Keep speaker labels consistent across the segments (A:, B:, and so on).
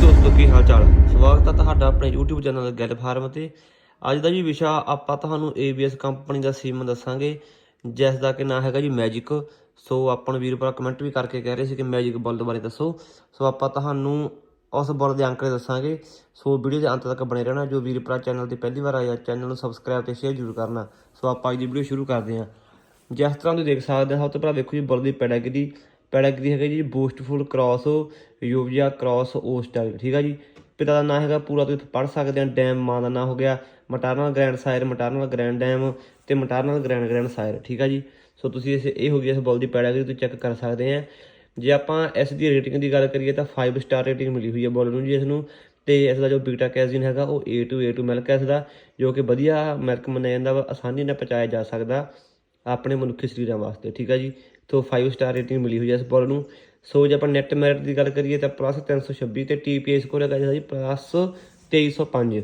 A: ਦੋਸਤੋ, ਕੀ ਹਾਲ ਚਾਲ? ਸਵਾਗਤ ਹੈ ਤੁਹਾਡਾ ਆਪਣੇ YouTube ਚੈਨਲ ਗੱਲ ਫਾਰਮ ਤੇ। ਅੱਜ ਦਾ ਜੀ ਵਿਸ਼ਾ ਆਪਾਂ ਤੁਹਾਨੂੰ ABS ਕੰਪਨੀ ਦਾ ਸਿਮ ਦੱਸਾਂਗੇ, ਜਿਸ ਦਾ ਕਿ ਨਾਮ ਹੈਗਾ ਜੀ ਮੈਜਿਕ ਸੋ ਆਪਾਂ ਨੂੰ ਵੀਰ ਭਰਾ ਕਮੈਂਟ ਵੀ ਕਰਕੇ ਕਹਿ ਰਹੇ ਸੀ ਕਿ ਮੈਜਿਕ ਬੁੱਲ ਬਾਰੇ ਦੱਸੋ। ਸੋ ਆਪਾਂ ਤੁਹਾਨੂੰ ਉਸ ਬੁੱਲ ਦੇ ਅੰਕੜੇ ਦੱਸਾਂਗੇ। ਸੋ ਵੀਡੀਓ ਦੇ ਅੰਤ ਤੱਕ ਬਣੇ ਰਹਿਣਾ, ਜੋ ਵੀਰ ਭਰਾ ਚੈਨਲ ਤੇ ਪਹਿਲੀ ਵਾਰ ਆਇਆ, ਚੈਨਲ ਨੂੰ ਸਬਸਕ੍ਰਾਈਬ ਤੇ ਸ਼ੇਅਰ ਜ਼ਰੂਰ ਕਰਨਾ। ਸੋ ਆਪਾਂ ਅੱਜ ਦੀ ਵੀਡੀਓ ਸ਼ੁਰੂ ਕਰਦੇ ਹਾਂ। ਜਿਸ ਤਰ੍ਹਾਂ ਤੁਸੀਂ ਦੇਖ ਸਕਦੇ ਹੋ, ਸਭ ਤੋਂ ਪਹਿਲਾਂ ਵੇਖੋ ਜੀ ਬੁੱਲ ਦੀ ਪੈਡਾਗਰੀ ਪੈਡਾਗਰੀ ਹੈਗਾ ਜੀ, ਬੂਸਟਫੁਲ ਕ੍ਰਾਸ ਯੂਵੀਆ ਕ੍ਰਾਸ ਓਸਟਾਈਲ ਠੀਕ ਆ ਜੀ? ਪਿਤਾ ਦਾ ਨਾਮ ਹੈਗਾ ਪੂਰਾ, ਤੁਸੀਂ ਪੜ੍ਹ ਸਕਦੇ ਆ, ਡੈਮ ਮਾਂ ਦਾ ਨਾਮ ਹੋ ਗਿਆ maternal grand sire maternal grand dam ਤੇ ਮਟਰਨਲ ਗ੍ਰੈਂਡ ਗ੍ਰੈਂਡ ਸਾਇਰ ਠੀਕ ਆ ਜੀ? ਸੋ ਤੁਸੀਂ ਇਸ, ਇਹ ਹੋ ਗਈ ਇਸ ਬੋਲ ਦੀ ਪੈਡਾਗਰੀ, ਤੁਸੀਂ ਚੈੱਕ ਕਰ ਸਕਦੇ ਆ। ਜੇ ਆਪਾਂ ਇਸ ਦੀ ਰੇਟਿੰਗ ਦੀ ਗੱਲ ਕਰੀਏ ਤਾਂ 5 ਸਟਾਰ ਰੇਟਿੰਗ ਮਿਲੀ ਹੋਈ ਹੈ ਬੋਲ ਨੂੰ ਜੀ ਇਸ ਨੂੰ। ਤੇ ਇਸ ਦਾ ਜੋ ਬੀਟਾ ਕੈਜ਼ਿਨ ਹੈਗਾ, ਉਹ A2 A2 ਮਿਲਕ ਹੈ ਇਸ ਦਾ, ਜੋ ਕਿ ਵਧੀਆ ਮਿਲਕ ਮੰਨਿਆ ਜਾਂਦਾ ਵਾ, ਆਸਾਨੀ ਨਾਲ ਪਚਾਇਆ ਜਾ ਸਕਦਾ। ਆਪਣੇ ਮਨੁੱਖੀ ਸਰੀਰਾਂ ਵਾਸਤੇ, ਠੀਕ ਆ ਜੀ? ਤੋਂ 5 ਸਟਾਰ ਰੇਟਿੰਗ ਮਿਲੀ ਹੋਈ ਹੈ ਇਸ ਬੁੱਲ ਨੂੰ। ਸੋ ਜੇ ਆਪਾਂ ਨੈਟ ਮੈਰਿਟ ਦੀ ਗੱਲ ਕਰੀਏ ਤਾਂ ਪਲੱਸ 326 ਤੇ TPA ਸਕੋਰ ਹੈਗਾ ਜੀ ਪਲੱਸ 2305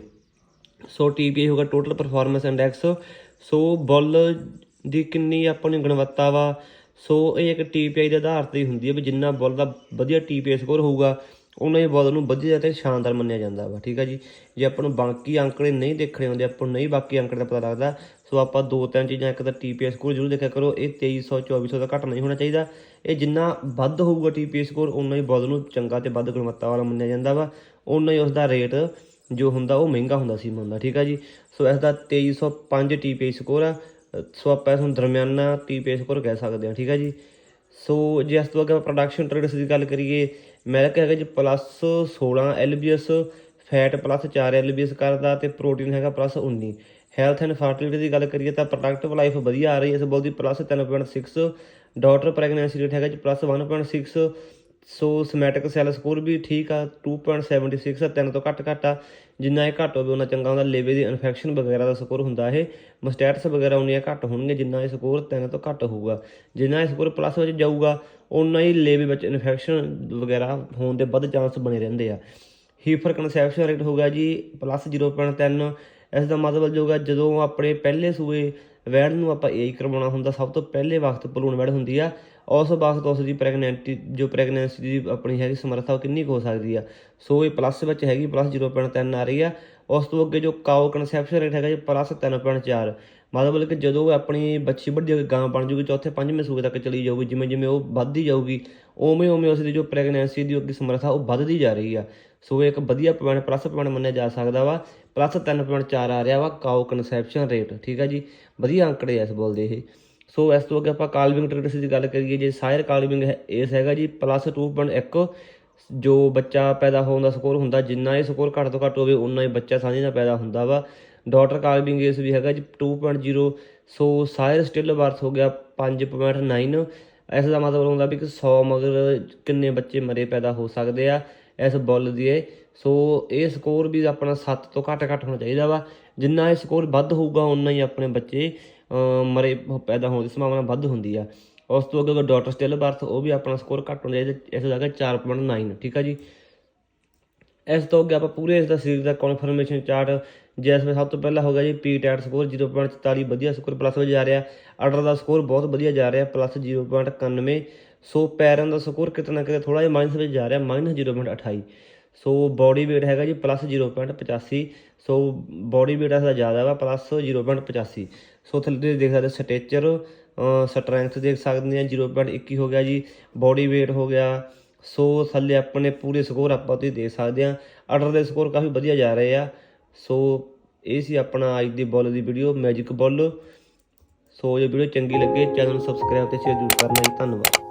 A: ਸੋ TPA ਹੋਗਾ total performance index so bull ਦੀ ਕਿੰਨੀ ਆਪਾਂ ਨੂੰ ਗੁਣਵੱਤਾ ਵਾ? ਸੋ ਇਹ ਇੱਕ TPI ਦੇ ਆਧਾਰ ਤੇ ਹੀ ਹੁੰਦੀ ਹੈ ਵੀ ਜਿੰਨਾ ਬੁੱਲ ਦਾ ਵਧੀਆ TPA ਸਕੋਰ ਹੋਊਗਾ ਉਹਨਾਂ ਹੀ ਬੁੱਲ ਨੂੰ ਵਧੀਆ ਤੇ ਸ਼ਾਨਦਾਰ ਮੰਨਿਆ ਜਾਂਦਾ ਵਾ, ਠੀਕ ਆ ਜੀ? ਜੇ ਆਪਾਂ ਨੂੰ ਬਾਕੀ ਅੰਕੜੇ ਨਹੀਂ ਦੇਖਣੇ ਹੁੰਦੇ, ਆਪਾਂ ਨੂੰ ਨਹੀਂ ਬਾਕੀ ਅੰਕੜੇ ਦਾ ਪਤਾ ਲੱਗਦਾ, ਸੋ ਆਪਾਂ ਦੋ ਤਿੰਨ ਚੀਜ਼ਾਂ, ਇੱਕ ਤਾਂ TPS ਸਕੋਰ ਜ਼ਰੂਰ ਦੇਖਿਆ ਕਰੋ, ਇਹ 2300 2400 ਦਾ ਘੱਟ ਨਹੀਂ ਹੋਣਾ ਚਾਹੀਦਾ। ਇਹ ਜਿੰਨਾ ਵੱਧ ਹੋਊਗਾ TPS ਸਕੋਰ ਉਨਾ ਹੀ ਬੁੱਲ ਨੂੰ ਚੰਗਾ ਤੇ ਵੱਧ ਗੁਣਵੱਤਾ ਵਾਲਾ ਮੰਨਿਆ ਜਾਂਦਾ ਵਾ। ਉਨਾ ਹੀ ਉਸ ਦਾ ਰੇਟ ਜੋ ਹੁੰਦਾ, ਉਹ ਮਹਿੰਗਾ ਹੁੰਦਾ ਸੀ ਮੰਨਦਾ, ਠੀਕ ਆ ਜੀ? ਸੋ ਇਸ ਦਾ 2305 TPS ਸਕੋਰ ਆ। ਸੋ ਆਪਾਂ ਇਸ ਨੂੰ ਦਰਮਿਆਨਾ TPS ਸਕੋਰ ਕਹਿ ਸਕਦੇ ਹਾਂ, ਠੀਕ ਆ ਜੀ? ਸੋ ਜੇ ਇਸ ਤੋਂ ਅੱਗੇ ਪ੍ਰੋਡਕਸ਼ਨ ਟ੍ਰੇਡਸ ਦੀ ਗੱਲ ਕਰੀਏ ਮਿਲਕ ਹੈਗਾ ਜੀ plus 16 LBS fat plus 4 LBS ਕਰਦਾ ਤੇ ਪ੍ਰੋਟੀਨ ਹੈਗਾ ਪਲੱਸ 19 ਹੈਲਥ ਐਂਡ ਫਰਟੀਲਿਟੀ ਦੀ ਗੱਲ ਕਰੀਏ ਤਾਂ ਪ੍ਰੋਡਕਟਿਵ ਲਾਈਫ ਵਧੀਆ ਆ ਰਹੀ ਹੈ, ਇਸ ਬੋਲ ਦੀ ਪਲੱਸ 3.6 ਡਾਟਰ ਪ੍ਰੈਗਨੈਂਸੀ ਰੇਟ ਹੈਗਾ ਜੀ plus 1.6 so somatic cell score ਵੀ ਠੀਕ ਆ 2.76 ਆ, ਤਿੰਨ ਤੋਂ ਘੱਟ ਘੱਟ ਆ। ਜਿੰਨਾ ਇਹ ਘੱਟ ਹੋਵੇ ਉਹਨਾਂ ਚੰਗਾ ਹੁੰਦਾ। ਲੇਵੇ ਦੀ ਇਨਫੈਕਸ਼ਨ ਵਗੈਰਾ ਦਾ ਸਕੋਰ ਹੁੰਦਾ ਇਹ। ਮਸਟੈਟਸ ਵਗੈਰਾ ਉਨੀਆਂ ਘੱਟ ਹੋਣਗੇ, ਜਿੰਨਾ ਇਹ ਸਕੋਰ ਤਿੰਨ ਤੋਂ ਘੱਟ ਹੋਊਗਾ। ਜਿੰਨਾ ਇਹ ਸਕੋਰ ਪਲੱਸ ਵਿੱਚ ਜਾਊਗਾ ਉਨਾ ਹੀ ਲੇਵੇ ਵਿੱਚ ਇਨਫੈਕਸ਼ਨ ਵਗੈਰਾ ਹੋਣ ਦੇ ਵੱਧ ਚਾਂਸ ਬਣੇ ਰਹਿੰਦੇ ਆ। ਹੀਫਰ ਕਨਸੈਪਸ਼ਨ ਰੇਟ ਹੋਗਾ ਜੀ ਪਲੱਸ 0.3 ਇਸ ਦਾ ਮਤਲਬ ਜੋਗਾ ਜਦੋਂ ਆਪਣੇ ਪਹਿਲੇ ਸੂਏ ਵੈੜ ਨੂੰ ਆਪਾਂ ਏਜ ਕਰਵਾਉਣਾ ਹੁੰਦਾ, ਸਭ ਤੋਂ ਪਹਿਲੇ ਵਕਤ ਭਲੂਣ ਵੈੜ ਹੁੰਦੀ ਆ। ਉਸ ਵਕਤ ਉਸ ਦੀ ਪ੍ਰੈਗਨੈਂਟੀ ਜੋ ਪ੍ਰੈਗਨੈਂਸੀ ਦੀ ਆਪਣੀ ਹੈਗੀ ਸਮਰੱਥਾ, ਉਹ ਕਿੰਨੀ ਕੁ ਹੋ ਸਕਦੀ ਆ? ਸੋ ਇਹ ਪਲੱਸ ਵਿੱਚ ਹੈਗੀ ਪਲੱਸ 0.3 ਆ ਰਹੀ ਆ। ਉਸ ਤੋਂ ਅੱਗੇ ਜੋ ਕਾਓ ਕਨਸੈਪਸ਼ਨ ਰੇਟ ਹੈਗਾ ਜੀ ਪਲੱਸ 3.4 ਮਤਲਬ ਕਿ ਜਦੋਂ ਆਪਣੀ ਬੱਚੀ ਵੱਡੀ ਹੋ ਕੇ ਗਾਂ ਬਣ ਜੂਗੀ, ਚੌਥੇ ਪੰਜਵੇਂ ਸੂਏ ਤੱਕ ਚਲੀ ਜਾਊਗੀ, ਜਿਵੇਂ ਜਿਵੇਂ ਉਹ ਵੱਧਦੀ ਜਾਊਗੀ, ਉਵੇਂ ਉਵੇਂ ਉਸ ਦੀ ਜੋ ਪ੍ਰੈਗਨੈਂਸੀ ਦੀ ਅੱਗੇ ਸਮਰੱਥਾ, ਉਹ ਵੱਧਦੀ ਜਾ ਰਹੀ ਆ। ਸੋ ਇਹ ਇੱਕ ਵਧੀਆ ਪੁਆਇੰਟ ਪਲੱਸ ਪੁਆਇੰਟ ਮੰਨਿਆ ਜਾ ਸਕਦਾ ਵਾ। ਪਲੱਸ 3.4 ਆ ਰਿਹਾ ਵਾ ਕਾਓ ਕਨਸੈਪਸ਼ਨ ਰੇਟ ਠੀਕ ਆ ਜੀ? ਵਧੀਆ ਅੰਕੜੇ ਆ ਇਸ ਬੋਲਦੇ ਇਹ। ਸੋ ਇਸ ਤੋਂ ਅੱਗੇ ਆਪਾਂ ਕਾਲਵਿੰਗ ਟ੍ਰੇਡਸ ਦੀ ਗੱਲ ਕਰੀਏ, ਜੇ ਸਾਇਰ ਕਾਲਵਿੰਗ ਹੈ, ਇਸ ਹੈਗਾ ਜੀ ਪਲੱਸ 2.1 ਜੋ ਬੱਚਾ ਪੈਦਾ ਹੋਣ ਦਾ ਸਕੋਰ ਹੁੰਦਾ, ਜਿੰਨਾ ਇਹ ਸਕੋਰ ਘੱਟ ਤੋਂ ਘੱਟ ਹੋਵੇ ਉਨਾ ਹੀ ਬੱਚਾ ਸਾਂਝੇ ਨਾਲ ਪੈਦਾ ਹੁੰਦਾ ਵਾ। ਡਾਟਰ ਕਾਲਵਿੰਗ ਇਸ ਵੀ ਹੈਗਾ ਜੀ 2.0 ਸੋ ਸਾਇਰ ਸਟਿਲ ਬਰਥ ਹੋ ਗਿਆ 5.9 ਇਸ ਦਾ ਮਤਲਬ ਹੁੰਦਾ ਵੀ ਕਿ 100 ਮਗਰ ਕਿੰਨੇ ਬੱਚੇ ਮਰੇ ਪੈਦਾ ਹੋ ਸਕਦੇ ਆ ਇਸ ਬੁੱਲ ਦੀ ਇਹ। ਸੋ ਇਹ ਸਕੋਰ ਵੀ ਆਪਣਾ 7 ਤੋਂ ਘੱਟ ਘੱਟ ਹੋਣਾ ਚਾਹੀਦਾ ਵਾ। ਜਿੰਨਾ ਇਹ ਸਕੋਰ ਵੱਧ ਹੋਊਗਾ ਉਨਾ ਹੀ ਆਪਣੇ ਬੱਚੇ ਮਰੇ ਪੈਦਾ ਹੋਣ ਦੀ ਸੰਭਾਵਨਾ ਵੱਧ ਹੁੰਦੀ ਆ। ਉਸ ਤੋਂ ਅੱਗੇ ਡਾਟਰ ਸਟਿਲ ਬਰਥ ਉਹ ਵੀ ਆਪਣਾ ਸਕੋਰ ਘੱਟ ਹੁੰਦਾ ਚਾਹੀਦਾ ਇਸ ਦਾ ਹੈਗਾ 4.9 ਠੀਕ ਆ ਜੀ? ਇਸ ਤੋਂ ਅੱਗੇ ਆਪਾਂ ਪੂਰੇ ਇਸ ਦਾ ਸਰੀਰ ਦਾ ਕਨਫਰਮੇਸ਼ਨ ਚਾਰਟ ਜਿਸ ਵਿੱਚ ਸਭ ਤੋਂ ਪਹਿਲਾਂ ਹੋਗਾ ਜੀ ਪੀ ਟੈਟ ਸਕੋਰ 0.44 ਵਧੀਆ ਸਕੋਰ ਪਲੱਸ ਵਿੱਚ ਜਾ ਰਿਹਾ। ਆਰਡਰ ਦਾ ਸਕੋਰ ਬਹੁਤ ਵਧੀਆ ਜਾ ਰਿਹਾ ਪਲੱਸ 0.91 ਸੋ ਪੈਰਾਂ ਦਾ ਸਕੋਰ ਕਿਤਨਾ ਕਿਤੇ ਥੋੜਾ ਜਿਹਾ ਮਾਈਨਸ ਵਿੱਚ ਜਾ ਰਿਹਾ ਮਾਈਨਸ 0.28 ਸੋ ਬਾਡੀ weight ਹੈਗਾ ਜੀ ਪਲੱਸ 0.85 ਸੋ ਬਾਡੀ weight ਦਾ ਜ਼ਿਆਦਾ ਵਾ ਪਲੱਸ 0.85 ਸੋ ਥੱਲੇ ਤੁਸੀਂ ਦੇਖ ਸਕਦੇ ਸਟੇਚਰ ਸਟਰੈਂਥ ਦੇਖ ਸਕਦੇ ਆ 0.21 ਹੋ ਗਿਆ ਜੀ ਬਾਡੀ weight ਹੋ ਗਿਆ। ਸੋ ਥੱਲੇ ਆਪਣੇ ਪੂਰੇ ਸਕੋਰ ਆਪਾਂ ਤੁਸੀਂ ਦੇਖ ਸਕਦੇ ਆ ਆਰਡਰ ਦੇ ਸਕੋਰ ਕਾਫੀ ਵਧੀਆ ਜਾ ਰਹੇ ਆ। ਸੋ ਇਹ ਸੀ ਆਪਣਾ ਅੱਜ ਦੀ ਬੋਲ ਦੀ ਵੀਡੀਓ ਮੈਜਿਕ ਬੋਲ। ਸੋ ਜੇ ਵੀਡੀਓ ਚੰਗੀ ਲੱਗੇ, ਚੈਨਲ ਨੂੰ ਸਬਸਕ੍ਰਾਈਬ ਤੇ ਸ਼ੇਅਰ ਜ਼ਰੂਰ ਕਰਨਾ ਜੀ, ਧੰਨਵਾਦ।